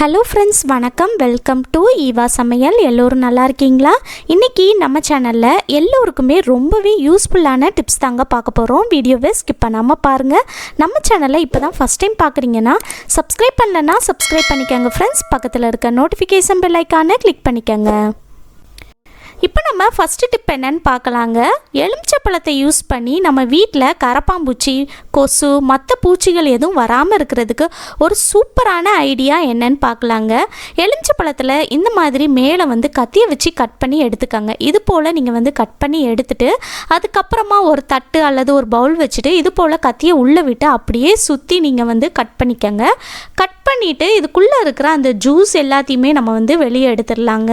Hello friends வணக்கம். Welcome to Eva சமையல் எல்லோரும் நல்லா இருக்கீங்களா? இன்றைக்கி நம்ம சேனலில் எல்லோருக்குமே ரொம்பவே யூஸ்ஃபுல்லான டிப்ஸ் தாங்க பார்க்க போகிறோம் வீடியோவை ஸ்கிப் பண்ணாமல் பாருங்கள் நம்ம சேனலை இப்போ தான் ஃபஸ்ட் டைம் பார்க்குறீங்கன்னா சப்ஸ்கிரைப் பண்ணலன்னா சப்ஸ்கிரைப் பண்ணிக்கோங்க ஃப்ரெண்ட்ஸ் பக்கத்தில் இருக்க நோட்டிஃபிகேஷன் பெல் ஐக்கானை கிளிக் பண்ணிக்கோங்க. இப்போ நம்ம ஃபஸ்ட்டு டிப் என்னன்னு பார்க்கலாங்க. எலுமிச்சப்பழத்தை யூஸ் பண்ணி நம்ம வீட்டில் கரப்பாம்பூச்சி கொசு மற்ற பூச்சிகள் எதுவும் வராமல் இருக்கிறதுக்கு ஒரு சூப்பரான ஐடியா என்னன்னு பார்க்கலாங்க. எலுமிச்சப்பழத்தில் இந்த மாதிரி மேலே வந்து கத்தியை வச்சு கட் பண்ணி எடுத்துக்கோங்க. இது போல் நீங்கள் வந்து கட் பண்ணி எடுத்துட்டு அதுக்கப்புறமா ஒரு தட்டு அல்லது ஒரு பவுல் வச்சுட்டு இது போல் கத்தியை உள்ளே விட்டு அப்படியே சுற்றி நீங்கள் வந்து கட் பண்ணிக்கோங்க. கட் பண்ணிவிட்டு இதுக்குள்ளே இருக்கிற அந்த ஜூஸ் எல்லாத்தையுமே நம்ம வந்து வெளியே எடுத்துடலாங்க.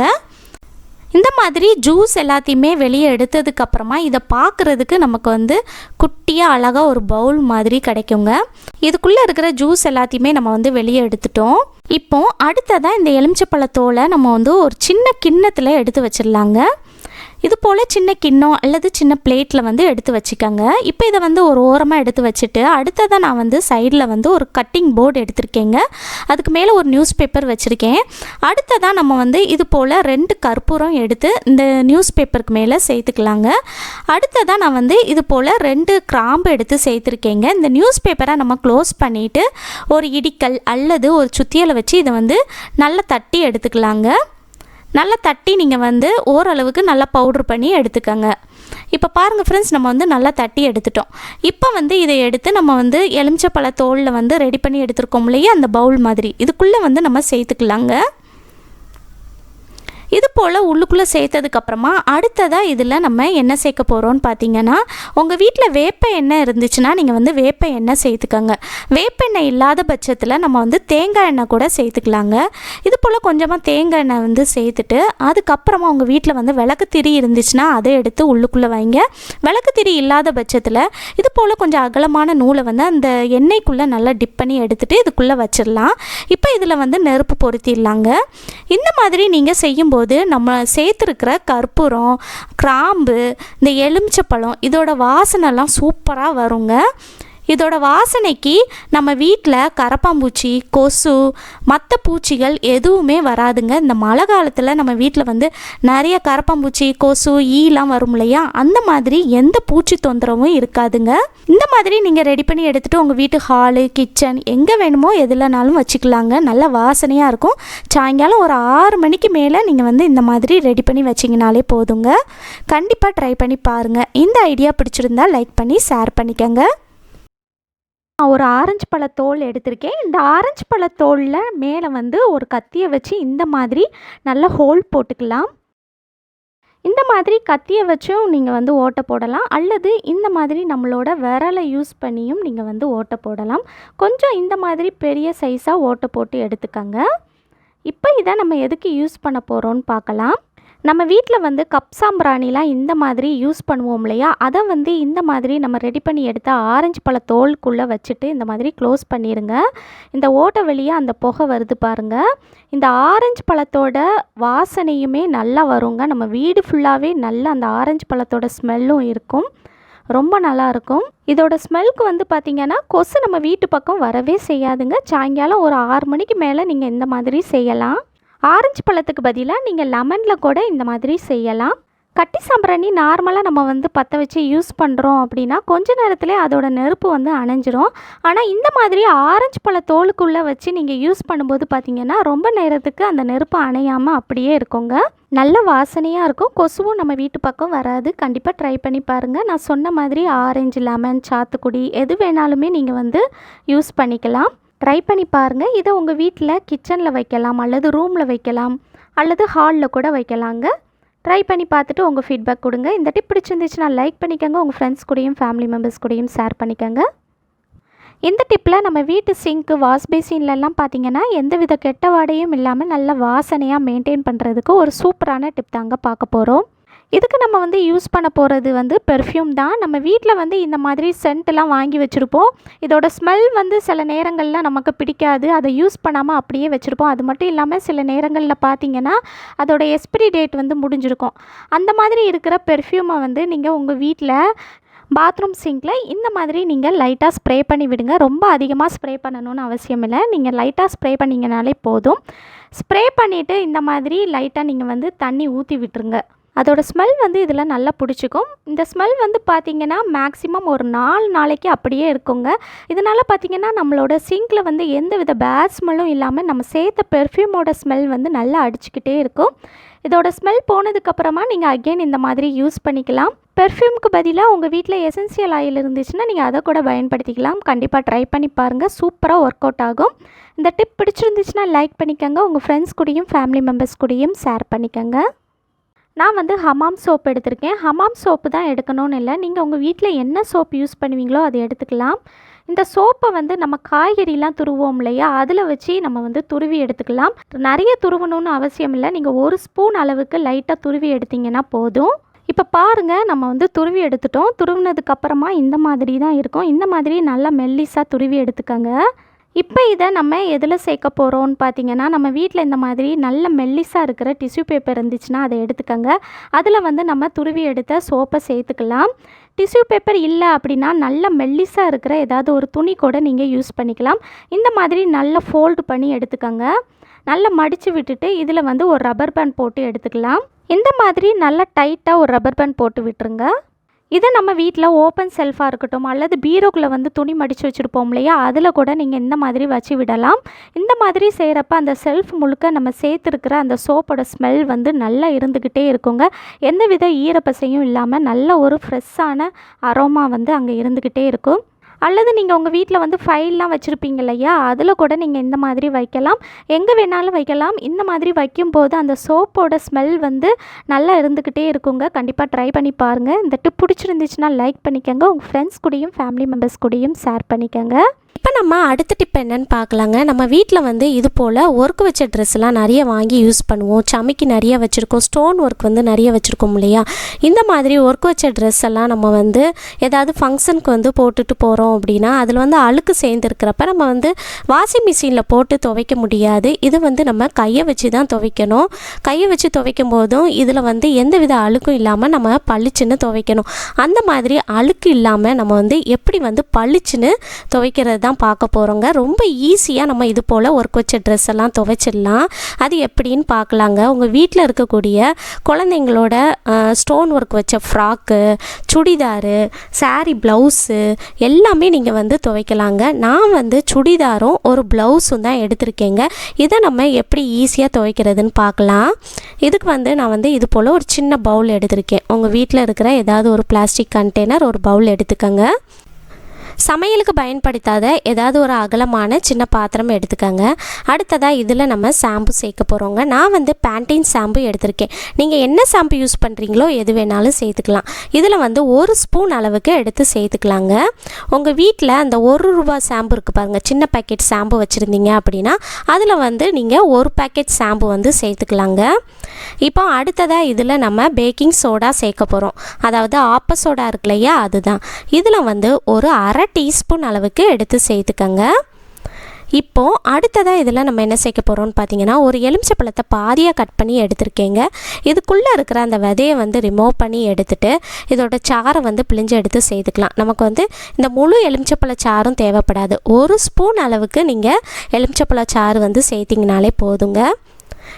இந்த மாதிரி ஜூஸ் எல்லாத்தையுமே வெளியே எடுத்ததுக்கப்புறமா இதை பார்க்குறதுக்கு நமக்கு வந்து குட்டியாக அழகாக ஒரு பவுல் மாதிரி கிடைக்குங்க. இதுக்குள்ளே இருக்கிற ஜூஸ் எல்லாத்தையுமே நம்ம வந்து வெளியே எடுத்துட்டோம். இப்போ அடுத்ததாக இந்த எலுமிச்சப்பழத்தோலை நம்ம வந்து ஒரு சின்ன கிண்ணத்தில் எடுத்து வச்சிடலாங்க. இது போல் சின்ன கிண்ணம் அல்லது சின்ன பிளேட்டில் வந்து எடுத்து வச்சுக்கோங்க. இப்போ இதை வந்து ஒரு ஓரமாக எடுத்து வச்சுட்டு அடுத்ததாக நான் வந்து சைடில் வந்து ஒரு கட்டிங் போர்டு எடுத்திருக்கேங்க. அதுக்கு மேலே ஒரு நியூஸ் பேப்பர் வச்சுருக்கேன். அடுத்ததாக நம்ம வந்து இது போல் ரெண்டு கற்பூரம் எடுத்து இந்த நியூஸ் பேப்பருக்கு மேலே சேர்த்துக்கலாங்க. அடுத்ததாக நான் வந்து இது போல் ரெண்டு கிராம்பு எடுத்து சேர்த்துருக்கேங்க. இந்த நியூஸ் பேப்பரை நம்ம க்ளோஸ் பண்ணிவிட்டு ஒரு இடிக்கல் அல்லது ஒரு சுத்தியலை வச்சு இதை வந்து நல்லா தட்டி எடுத்துக்கலாங்க. நல்லா தட்டி நீங்கள் வந்து ஓரளவுக்கு நல்லா பவுட்ரு பண்ணி எடுத்துக்கோங்க. இப்போ பாருங்கள் ஃப்ரெண்ட்ஸ் நம்ம வந்து நல்லா தட்டி எடுத்துட்டோம். இப்போ வந்து இதை எடுத்து நம்ம வந்து எலுமிச்சப்பழ தோலில் வந்து ரெடி பண்ணி எடுத்துருக்கோம் இல்லையா? அந்த பவுல் மாதிரி. இதுக்குள்ளே வந்து நம்ம சேர்த்துக்கலாங்க. இது போல் உள்ளுக்குள்ளே சேர்த்ததுக்கப்புறமா அடுத்ததாக இதில் நம்ம என்ன சேர்க்க போகிறோம்னு பார்த்தீங்கன்னா உங்கள் வீட்டில் வேப்ப எண்ணெய் இருந்துச்சுன்னா நீங்கள் வந்து வேப்ப எண்ணெய் சேர்த்துக்கோங்க. வேப்ப எண்ணெய் இல்லாத பட்சத்தில் நம்ம வந்து தேங்காய் எண்ணெய் கூட சேர்த்துக்கலாங்க. இது போல் கொஞ்சமாக தேங்காய் எண்ணெய் வந்து சேர்த்துட்டு அதுக்கப்புறமா உங்கள் வீட்டில் வந்து விளக்கு திரி இருந்துச்சுன்னா அதை எடுத்து உள்ளுக்குள்ளே வைங்க. விளக்கு திரி இல்லாத பட்சத்தில் இது போல் கொஞ்சம் அகலமான நூலை வந்து அந்த எண்ணெய்க்குள்ளே நல்லா டிப் பண்ணி எடுத்துகிட்டு இதுக்குள்ளே வச்சிடலாம். இப்போ இதில் வந்து நெருப்பு பொருத்திடலாங்க. இந்த மாதிரி நீங்கள் செய்யும்போது நம்ம சேர்த்துருக்கிற கற்பூரம் கிராம்பு இந்த எலுமிச்சப்பழம் இதோட வாசனைலாம் சூப்பராக வருங்க. இதோட வாசனைக்கு நம்ம வீட்டில் கரப்பாம்பூச்சி கொசு மற்ற பூச்சிகள் எதுவுமே வராதுங்க. இந்த மழை காலத்தில் நம்ம வீட்டில் வந்து நிறைய கரப்பாம்பூச்சி கொசு ஈலாம் வரும் இல்லையா? அந்த மாதிரி எந்த பூச்சி தொந்தரவும் இருக்காதுங்க. இந்த மாதிரி நீங்கள் ரெடி பண்ணி எடுத்துகிட்டு உங்கள் வீட்டு ஹாலு கிச்சன் எங்கே வேணுமோ எதுலனாலும் வச்சுக்கலாங்க. நல்ல வாசனையாக இருக்கும். சாயங்காலம் ஒரு ஆறு மணிக்கு மேலே நீங்கள் வந்து இந்த மாதிரி ரெடி பண்ணி வச்சிங்கனாலே போதுங்க. கண்டிப்பாக ட்ரை பண்ணி பாருங்கள் இந்த ஐடியா பிடிச்சிருந்தா லைக் பண்ணி ஷேர் பண்ணிக்கோங்க. ஒரு ஆரஞ்சு பழத்தோல் எடுத்திருக்கேன். இந்த ஆரஞ்சு பழத்தோலில் மேலே வந்து ஒரு கத்தியை வச்சு இந்த மாதிரி நல்ல ஹோல் போட்டுக்கலாம். இந்த மாதிரி கத்தியை வச்சும் நீங்கள் வந்து ஓட்டை போடலாம். அல்லது இந்த மாதிரி நம்மளோட விரலை யூஸ் பண்ணியும் நீங்கள் வந்து ஓட்டை போடலாம். கொஞ்சம் இந்த மாதிரி பெரிய சைஸாக ஓட்டை போட்டு எடுத்துக்கோங்க. இப்போ இதை நம்ம எதுக்கு யூஸ் பண்ண போகிறோன்னு பார்க்கலாம். நம்ம வீட்டில் வந்து கப் சாம்பிராணிலாம் இந்த மாதிரி யூஸ் பண்ணுவோம் இல்லையா? அதை வந்து இந்த மாதிரி நம்ம ரெடி பண்ணி எடுத்த ஆரஞ்சு பழ தோலுக்குள்ளே வச்சுட்டு இந்த மாதிரி க்ளோஸ் பண்ணிடுங்க இந்த ஓட்டை வழியாக அந்த புகை வருது பாருங்கள் இந்த ஆரஞ்சு பழத்தோட வாசனையுமே நல்லா வருங்க. நம்ம வீடு ஃபுல்லாகவே நல்லா அந்த ஆரஞ்சு பழத்தோட ஸ்மெல்லும் இருக்கும். ரொம்ப நல்லாயிருக்கும் இதோட ஸ்மெல்க்கு வந்து பார்த்திங்கன்னா கொசு நம்ம வீட்டு பக்கம் வரவே செய்யாதுங்க. சாயங்காலம் ஒரு ஆறு மணிக்கு மேலே நீங்கள் இந்த மாதிரி செய்யலாம். ஆரஞ்சு பழத்துக்கு பதிலாக நீங்கள் லெமனில் கூட இந்த மாதிரி செய்யலாம். கட்டி சாம்பிராணி நார்மலாக நம்ம வந்து பற்ற வச்சு யூஸ் பண்ணுறோம் அப்படின்னா கொஞ்ச நேரத்துலேயே அதோட நெருப்பு வந்து அணைஞ்சிரும். ஆனால் இந்த மாதிரி ஆரஞ்சு பழ தோலுக்குள்ளே வச்சு நீங்கள் யூஸ் பண்ணும்போது பார்த்தீங்கன்னா ரொம்ப நேரத்துக்கு அந்த நெருப்பு அணையாமல் அப்படியே இருக்குங்க. நல்ல வாசனையாக இருக்கும். கொசுவும் நம்ம வீட்டு பக்கம் வராது. கண்டிப்பாக ட்ரை பண்ணி பாருங்கள் நான் சொன்ன மாதிரி ஆரஞ்சு லெமன் சாத்துக்குடி எது வேணாலுமே நீங்கள் வந்து யூஸ் பண்ணிக்கலாம். ட்ரை பண்ணி பாருங்கள் இதை உங்கள் வீட்டில் கிச்சனில் வைக்கலாம் அல்லது ரூமில் வைக்கலாம் அல்லது ஹாலில் கூட வைக்கலாங்க. ட்ரை பண்ணி பார்த்துட்டு உங்கள் ஃபீட்பேக் கொடுங்க. இந்த டிப் பிடிச்சிருந்துச்சுன்னா லைக் பண்ணிக்கோங்க. உங்கள் ஃப்ரெண்ட்ஸ் கூடயும் ஃபேமிலி மெம்பர்ஸ் கூடயும் ஷேர் பண்ணிக்கோங்க. இந்த டிப்பில் நம்ம வீட்டு சிங்க்கு வாஷ் பேசின்லலாம் பார்த்தீங்கன்னா எந்த வித கெட்ட வாடையும் இல்லாமல் நல்ல வாசனையாக மெயின்டைன் பண்ணுறதுக்கு ஒரு சூப்பரான டிப் தாங்க பார்க்க போகிறோம் இதுக்கு நம்ம வந்து யூஸ் பண்ண போகிறது வந்து பெர்ஃப்யூம் தான். நம்ம வீட்டில் வந்து இந்த மாதிரி சென்ட்லாம் வாங்கி வச்சுருப்போம். இதோட ஸ்மெல் வந்து சில நேரங்களில் நமக்கு பிடிக்காது. அதை யூஸ் பண்ணாமல் அப்படியே வச்சுருப்போம். அது மட்டும் இல்லாமல் சில நேரங்களில் பார்த்தீங்கன்னா அதோட எக்ஸ்பிரி டேட் வந்து முடிஞ்சிருக்கும். அந்த மாதிரி இருக்கிற பெர்ஃப்யூமை வந்து நீங்கள் உங்கள் வீட்டில் பாத்ரூம் சிங்கில் இந்த மாதிரி நீங்கள் லைட்டாக ஸ்ப்ரே பண்ணி விடுங்க. ரொம்ப அதிகமாக ஸ்ப்ரே பண்ணணும்னு அவசியம் இல்லை. நீங்கள் லைட்டாக ஸ்ப்ரே பண்ணிங்கனாலே போதும். ஸ்ப்ரே பண்ணிவிட்டு இந்த மாதிரி லைட்டாக நீங்கள் வந்து தண்ணி ஊற்றி விட்டுருங்க. அதோட ஸ்மெல் வந்து இதில் நல்லா பிடிச்சிக்கும். இந்த ஸ்மெல் வந்து பார்த்திங்கன்னா மேக்ஸிமம் ஒரு நாலு நாளைக்கு அப்படியே இருக்குங்க. இதனால் பார்த்திங்கன்னா நம்மளோட சிங்கில் வந்து எந்த வித பேட் ஸ்மெல்லும் இல்லாமல் நம்ம சேர்த்த பெர்ஃப்யூமோட ஸ்மெல் வந்து நல்லா அடிச்சுக்கிட்டே இருக்கும். இதோட ஸ்மெல் போனதுக்கப்புறமா நீங்கள் அகெயின் இந்த மாதிரி யூஸ் பண்ணிக்கலாம். பெர்ஃப்யூம்க்கு பதிலாக உங்கள் வீட்டில் எசென்சியல் ஆயில் இருந்துச்சுன்னா நீங்கள் அதை கூட பயன்படுத்திக்கலாம். கண்டிப்பாக ட்ரை பண்ணி பாருங்கள் சூப்பராக ஒர்க் அவுட் ஆகும். இந்த டிப் பிடிச்சிருந்துச்சுன்னா லைக் பண்ணிக்கோங்க. உங்கள் ஃப்ரெண்ட்ஸ் கூடயும் ஃபேமிலி மெம்பர்ஸ் கூடயும் ஷேர் பண்ணிக்கோங்க. நான் வந்து ஹமாம் சோப் எடுத்திருக்கேன். ஹமாம் சோப்பு தான் எடுக்கணும்னு இல்லை. நீங்கள் உங்கள் வீட்டில் என்ன சோப் யூஸ் பண்ணுவீங்களோ அதை எடுத்துக்கலாம். இந்த சோப்பை வந்து நம்ம காய்கறிலாம் துருவோம் இல்லையா? அதில் வச்சு நம்ம வந்து துருவி எடுத்துக்கலாம். நிறைய துருவணும்னு அவசியம் இல்லை. நீங்கள் ஒரு ஸ்பூன் அளவுக்கு லைட்டாக துருவி எடுத்தீங்கன்னா போதும். இப்போ பாருங்கள் நம்ம வந்து துருவி எடுத்துட்டோம். துருவினதுக்கப்புறமா இந்த மாதிரி தான் இருக்கும். இந்த மாதிரி நல்லா மெல்லிஸாக துருவி எடுத்துக்கோங்க. இப்போ இதை நம்ம எதில் சேர்க்க போகிறோம்னு பார்த்தீங்கன்னா நம்ம வீட்டில் இந்த மாதிரி நல்ல மெல்லிஸாக இருக்கிற டிஷ்யூ பேப்பர் இருந்துச்சுன்னா அதை எடுத்துக்கோங்க. அதில் வந்து நம்ம துருவி எடுத்த சோப்பை சேர்த்துக்கலாம். டிஷ்யூ பேப்பர் இல்லை அப்படின்னா நல்ல மெல்லிஸாக இருக்கிற ஏதாவது ஒரு துணி கூட நீங்கள் யூஸ் பண்ணிக்கலாம். இந்த மாதிரி நல்லா ஃபோல்டு பண்ணி எடுத்துக்கோங்க. நல்லா மடித்து விட்டுட்டு இதில் வந்து ஒரு ரப்பர் பேண்ட் போட்டு எடுத்துக்கலாம். இந்த மாதிரி நல்லா டைட்டாக ஒரு ரப்பர் பேண்ட் போட்டு விட்டுருங்க. இதை நம்ம வீட்டில் ஓப்பன் செல்ஃபாக இருக்கட்டும் அல்லது பீரோக்குள்ளே வந்து துணி மடித்து வச்சுருப்போம் இல்லையா? அதில் கூட நீங்கள் இந்த மாதிரி வச்சு விடலாம். இந்த மாதிரி செய்கிறப்ப அந்த செல்ஃப் முழுக்க நம்ம சேர்த்துருக்கிற அந்த சோப்போட ஸ்மெல் வந்து நல்லா இருந்துக்கிட்டே இருக்குங்க. எந்தவித ஈரப்பசையும் இல்லாமல் நல்ல ஒரு ஃப்ரெஷ்ஷான அரோமா வந்து அங்கே இருந்துக்கிட்டே இருக்கும். அல்லது நீங்கள் உங்கள் வீட்டில் வந்து ஃபைல்லாம் வச்சுருப்பீங்க இல்லையா? அதில் கூட நீங்கள் இந்த மாதிரி வைக்கலாம். எங்கே வேணாலும் வைக்கலாம். இந்த மாதிரி வைக்கும்போது அந்த சோப்போட ஸ்மெல் வந்து நல்லா இருந்துக்கிட்டே இருக்குங்க. கண்டிப்பாக ட்ரை பண்ணி பாருங்கள் இந்த டிப் பிடிச்சிருந்துச்சுன்னா லைக் பண்ணிக்கோங்க. உங்கள் ஃப்ரெண்ட்ஸ் கூடயும் ஃபேமிலி மெம்பர்ஸ் கூடயும் ஷேர் பண்ணிக்கோங்க. இப்போ நம்ம அடுத்த டிப் என்னன்னு பார்க்கலாங்க. நம்ம வீட்டில் வந்து இது போல் ஒர்க் வச்ச ட்ரெஸ்லாம் நிறைய வாங்கி யூஸ் பண்ணுவோம். சமைக்கு நிறைய வச்சுருக்கோம். ஸ்டோன் ஒர்க் வந்து நிறைய வச்சுருக்கோம் இல்லையா? இந்த மாதிரி ஒர்க் வச்ச ட்ரெஸ் எல்லாம் நம்ம வந்து ஏதாவது ஃபங்க்ஷனுக்கு வந்து போட்டுட்டு போகிறோம் அப்படின்னா அதில் வந்து அழுக்கு சேர்ந்துருக்கிறப்ப நம்ம வந்து வாஷிங் மிஷினில் போட்டு துவைக்க முடியாது. இது வந்து நம்ம கையை வச்சு தான் துவைக்கணும். கையை வச்சு துவைக்கும் போதும் இதில் வந்து எந்தவித அழுக்கும் இல்லாமல் நம்ம பளிச்சுன்னு துவைக்கணும். அந்த மாதிரி அழுக்கு இல்லாமல் நம்ம வந்து எப்படி வந்து பளிச்சுன்னு துவைக்கிறது தான் பார்க்க போகிறோங்க ரொம்ப ஈஸியாக நம்ம இது போல் ஒர்க் வச்ச ட்ரெஸ் எல்லாம் துவைச்சிடலாம். அது எப்படின்னு பார்க்கலாங்க. உங்கள் வீட்டில் இருக்கக்கூடிய குழந்தைங்களோட ஸ்டோன் ஒர்க் வச்ச ஃப்ராக்கு சுடிதாரு சாரி ப்ளவுஸு எல்லாமே நீங்கள் வந்து துவைக்கலாங்க. நான் வந்து சுடிதாரும் ஒரு ப்ளவுஸும் தான் எடுத்திருக்கேங்க. இதை நம்ம எப்படி ஈஸியாக துவைக்கிறதுன்னு பார்க்கலாம். இதுக்கு வந்து நான் வந்து இது போல் ஒரு சின்ன பவுல் எடுத்திருக்கேன். உங்கள் வீட்டில் இருக்கிற ஏதாவது ஒரு பிளாஸ்டிக் கண்டெய்னர் ஒரு பவுல் எடுத்துக்கோங்க. சமையலுக்கு பயன்படுத்தாத ஏதாவது ஒரு அகலமான சின்ன பாத்திரம் எடுத்துக்கோங்க. அடுத்ததாக இதில் நம்ம ஷாம்பு சேர்க்க போகிறோங்க நான் வந்து பேண்டீன் ஷாம்பு எடுத்திருக்கேன். நீங்கள் என்ன ஷாம்பு யூஸ் பண்ணுறீங்களோ எது வேணாலும் சேர்த்துக்கலாம். இதில் வந்து ஒரு ஸ்பூன் அளவுக்கு எடுத்து சேர்த்துக்கலாங்க. உங்கள் வீட்டில் அந்த ஒரு ரூபா ஷாம்பு இருக்குது பாருங்கள் சின்ன பேக்கெட் ஷாம்பு வச்சுருந்தீங்க அப்படின்னா அதில் வந்து நீங்கள் ஒரு பேக்கெட் ஷாம்பு வந்து சேர்த்துக்கலாங்க. இப்போ அடுத்ததாக இதில் நம்ம பேக்கிங் சோடா சேர்க்க போகிறோம் அதாவது ஆப்ப சோடா இருக்கு இல்லையா அதுதான். இதில் வந்து ஒரு அரை டீஸ்பூன் அளவுக்கு எடுத்து சேர்த்துக்கங்க. இப்போது அடுத்ததாக இதில் நம்ம என்ன சேர்க்க போகிறோம்னு பார்த்தீங்கன்னா ஒரு எலுமிச்சப்பழத்தை பாதியாக கட் பண்ணி எடுத்திருக்கேங்க. இதுக்குள்ளே இருக்கிற அந்த விதையை வந்து ரிமூவ் பண்ணி எடுத்துட்டு இதோட சாறை வந்து பிழிஞ்சு எடுத்து சேர்த்துக்கலாம். நமக்கு வந்து இந்த முழு எலுமிச்சப்பழ சாறும் தேவைப்படாது. ஒரு ஸ்பூன் அளவுக்கு நீங்கள் எலுமிச்சப்பழ சாறு வந்து சேர்த்திங்கனாலே போதுங்க.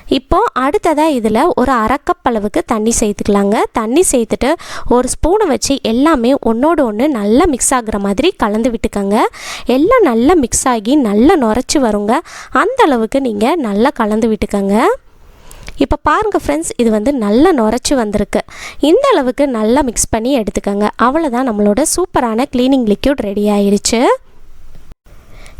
இப்போது அடுத்ததாக இதில் ஒரு அரைக்கப் அளவுக்கு தண்ணி சேர்த்துக்கலாங்க. தண்ணி சேர்த்துட்டு ஒரு ஸ்பூனை வச்சு எல்லாமே ஒன்றோடு ஒன்று நல்லா மிக்ஸ் ஆகுற மாதிரி கலந்து விட்டுக்கோங்க. எல்லாம் நல்லா மிக்ஸ் ஆகி நல்லா நுரைச்சி வருங்க. அந்த அளவுக்கு நீங்கள் நல்லா கலந்து விட்டுக்கோங்க. இப்போ பாருங்கள் ஃப்ரெண்ட்ஸ் இது வந்து நல்லா நுரைச்சி வந்திருக்கு. இந்த அளவுக்கு நல்லா மிக்ஸ் பண்ணி எடுத்துக்கோங்க. அவ்வளோதான் நம்மளோட சூப்பரான க்ளீனிங் லிக்யூட் ரெடி ஆயிடுச்சு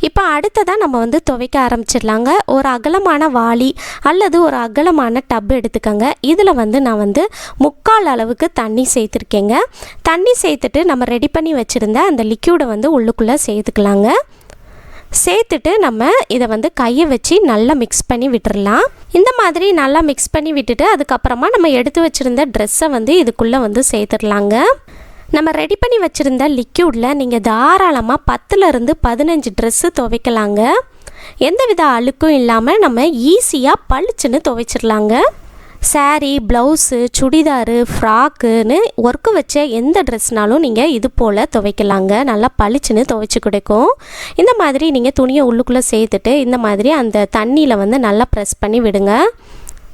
இப்போ அடுத்ததாக நம்ம வந்து துவைக்க ஆரம்பிச்சிடலாங்க. ஒரு அகலமான வாளி அல்லது ஒரு அகலமான டப் எடுத்துக்கோங்க. இதில் வந்து நான் வந்து முக்கால் அளவுக்கு தண்ணி சேர்த்துருக்கேங்க. தண்ணி சேர்த்துட்டு நம்ம ரெடி பண்ணி வச்சுருந்த அந்த லிக்யூடை வந்து உள்ளுக்குள்ளே சேர்த்துக்கலாங்க. சேர்த்துட்டு நம்ம இதை வந்து கையை வச்சு நல்லா மிக்ஸ் பண்ணி விட்டுடலாம் இந்த மாதிரி நல்லா மிக்ஸ் பண்ணி விட்டுட்டு அதுக்கப்புறமா நம்ம எடுத்து வச்சுருந்த ட்ரெஸ்ஸை வந்து இதுக்குள்ளே வந்து சேர்த்துடலாங்க. நம்ம ரெடி பண்ணி வச்சுருந்த லிக்யூடில் நீங்கள் தாராளமாக பத்துலேருந்து பதினஞ்சு ட்ரெஸ்ஸு துவைக்கலாங்க. எந்தவித அழுக்கும் இல்லாமல் நம்ம ஈஸியாக பளிச்சுன்னு துவைச்சிடலாங்க சாரீ ப்ளவுஸு சுடிதாரு ஃப்ராக்குன்னு ஒர்க்கு வச்ச எந்த ட்ரெஸ்னாலும் நீங்கள் இது போல் துவைக்கலாங்க. நல்லா பளிச்சுன்னு துவைச்சி கொடுக்கும். இந்த மாதிரி நீங்கள் துணியை உள்ளுக்குள்ளே சேர்த்துட்டு இந்த மாதிரி அந்த தண்ணியில் வந்து நல்லா ப்ரெஸ் பண்ணி விடுங்க.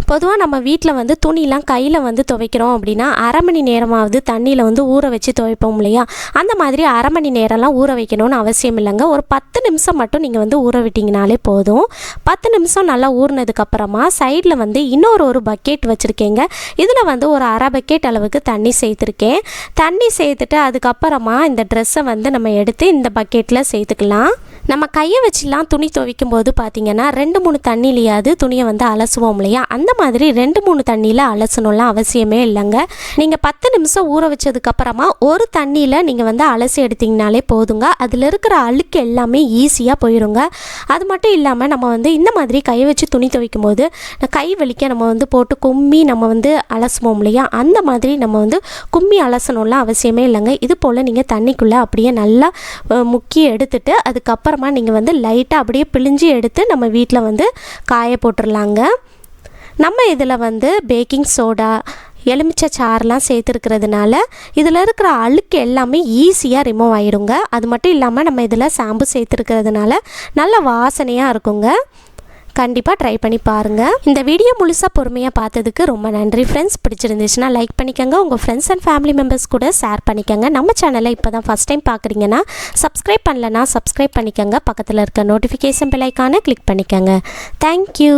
பொதுவாக நம்ம வீட்டில் வந்து துணிலாம் கையில் வந்து துவைக்கிறோம் அப்படின்னா அரை மணி நேரமாவது தண்ணியில் வந்து ஊற வச்சு துவைப்போம் இல்லையா? அந்த மாதிரி அரை மணி நேரம்லாம் ஊற வைக்கணும்னு அவசியம் இல்லைங்க. ஒரு பத்து நிமிஷம் மட்டும் நீங்கள் வந்து ஊற விட்டிங்கனாலே போதும். பத்து நிமிஷம் நல்லா ஊறினதுக்கப்புறமா சைடில் வந்து இன்னொரு ஒரு பக்கெட் வச்சுருக்கேங்க. இதில் வந்து ஒரு அரை பக்கெட் அளவுக்கு தண்ணி சேர்த்துருக்கேன். தண்ணி சேர்த்துட்டு அதுக்கப்புறமா இந்த ட்ரெஸ்ஸை வந்து நம்ம எடுத்து இந்த பக்கெட்டில் சேர்த்துக்கலாம். நம்ம கையை வச்சுலாம் துணி துவைக்கும் போது பார்த்தீங்கன்னா ரெண்டு மூணு தண்ணியிலையாவது துணியை வந்து அலசுவோம் இல்லையா? அந்த மாதிரி ரெண்டு மூணு தண்ணியில் அலசணும்லாம் அவசியமே இல்லைங்க. நீங்கள் பத்து நிமிஷம் ஊற வச்சதுக்கப்புறமா ஒரு தண்ணியில் நீங்கள் வந்து அலசி எடுத்திங்கனாலே போதுங்க. அதில் இருக்கிற அழுக்கு எல்லாமே ஈஸியாக போயிடுங்க அது மட்டும் இல்லாமல் நம்ம வந்து இந்த மாதிரி கை வச்சு துணி துவைக்கும் போது கை வலிக்க நம்ம வந்து போட்டு கும்மி நம்ம வந்து அலசுவோம் இல்லையா? அந்த மாதிரி நம்ம வந்து கும்மி அலசணும்லாம் அவசியமே இல்லைங்க. இது போல் நீங்கள் தண்ணிக்குள்ளே அப்படியே நல்லா முக்கி எடுத்துட்டு அதுக்கப்புறம் நீங்கள் வந்து லைட்டாக அப்படியே பிழிஞ்சு எடுத்து நம்ம வீட்டில் வந்து காய போட்டுடலாங்க நம்ம இதில் வந்து பேக்கிங் சோடா எலுமிச்சை சாறுலாம் சேர்த்துருக்கிறதுனால இதில் இருக்கிற அழுக்கு எல்லாமே ஈஸியாக ரிமூவ் ஆகிடுங்க அது மட்டும் இல்லாமல் நம்ம இதில் சாம்பு சேர்த்துருக்கிறதுனால நல்ல வாசனையாக இருக்குங்க. கண்டிப்பாக ட்ரை பண்ணி பாருங்கள் இந்த வீடியோ முழுசாக பொறுமையாக பார்த்ததுக்கு ரொம்ப நன்றி ஃப்ரெண்ட்ஸ் பிடிச்சிருந்துச்சுன்னா லைக் பண்ணிக்கோங்க. உங்கள் ஃப்ரெண்ட்ஸ் அண்ட் ஃபேமிலி மெம்பர்ஸ் கூட ஷேர் பண்ணிக்கோங்க. நம்ம சேனலை இப்போ தான் ஃபஸ்ட் டைம் பார்க்குறீங்கன்னா சப்ஸ்கிரைப் பண்ணலனா சப்ஸ்கிரைப் பண்ணிக்கோங்க. பக்கத்தில் இருக்க நோட்டிஃபிகேஷன் பிள்ளைக்கான கிளிக் பண்ணிக்கோங்க. Thank you